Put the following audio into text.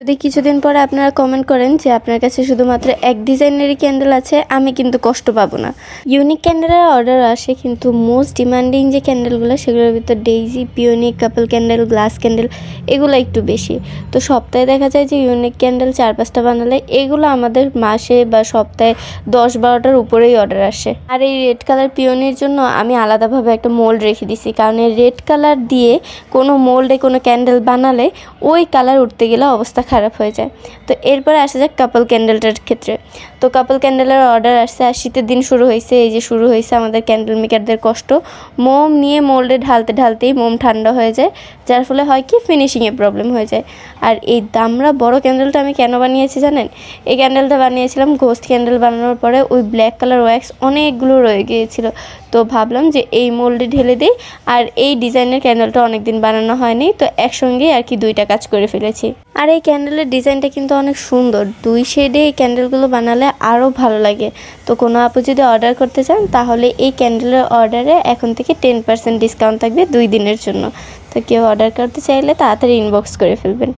যদি কিছুদিন পরে আপনারা কমেন্ট করেন যে আপনার কাছে শুধুমাত্র এক ডিজাইনেরই ক্যান্ডেল আছে, আমি কিন্তু কষ্ট পাবো না। ইউনিক ক্যান্ডেলের অর্ডার আসে কিন্তু মোস্ট ডিমান্ডিং যে ক্যান্ডেলগুলো সেগুলোর ভিতর ডেইজি পিওনিক কাপল ক্যান্ডেল গ্লাস ক্যান্ডেল এগুলো একটু বেশি। তো সপ্তাহে দেখা যায় যে ইউনিক ক্যান্ডেল চার পাঁচটা বানালে, এগুলো আমাদের মাসে বা সপ্তাহে দশ বারোটার উপরেই অর্ডার আসে। আর এই রেড কালার পিওনির জন্য আমি আলাদাভাবে একটা মোল্ড রেখে দিছি, কারণ এই রেড কালার দিয়ে কোনো মোল্ডে কোনো ক্যান্ডেল বানালে, ওই কালার উঠতে গেলে অবস্থা খারাপ হয়ে যায়। তো এরপরে আসা যাক কাপল ক্যান্ডেলটার ক্ষেত্রে। তো কাপল ক্যান্ডেলের অর্ডার আসছে আর শীতের দিন শুরু হয়েছে, এই যে শুরু হয়েছে আমাদের ক্যান্ডেল মেকারদের কষ্ট। মোম নিয়ে মোল্ডে ঢালতে ঢালতেই মোম ঠান্ডা হয়ে যায়, যার ফলে হয় কি ফিনিশিংয়ে প্রবলেম হয়ে যায়। আর এই দামরা বড় ক্যান্ডেলটা আমি কেন বানিয়েছি জানেন? এই ক্যান্ডেলটা বানিয়েছিলাম ঘোস্ট ক্যান্ডেল বানানোর পরে ওই ব্ল্যাক কালার ওয়্যাক্স অনেকগুলো রয়ে গিয়েছিল। তো ভাবলাম যে এই মোল্ডে ঢেলে দিই, আর এই ডিজাইনের ক্যান্ডেলটা অনেক দিন বানানো হয়নি, তো একসঙ্গেই আর কি দুইটা কাজ করে ফেলেছি। আর এই ক্যান্ডেলের ডিজাইনটা কিন্তু অনেক সুন্দর। দুই শেডে এই ক্যান্ডেলগুলো বানালে আরও ভালো লাগে। তো কোনো আপু যদি অর্ডার করতে চান, তাহলে এই ক্যান্ডেলের অর্ডারে এখন থেকে টেন পার্সেন্ট ডিসকাউন্ট থাকবে দুই দিনের জন্য। তো কেউ অর্ডার করতে চাইলে তাড়াতাড়ি ইনবক্স করে ফেলবেন।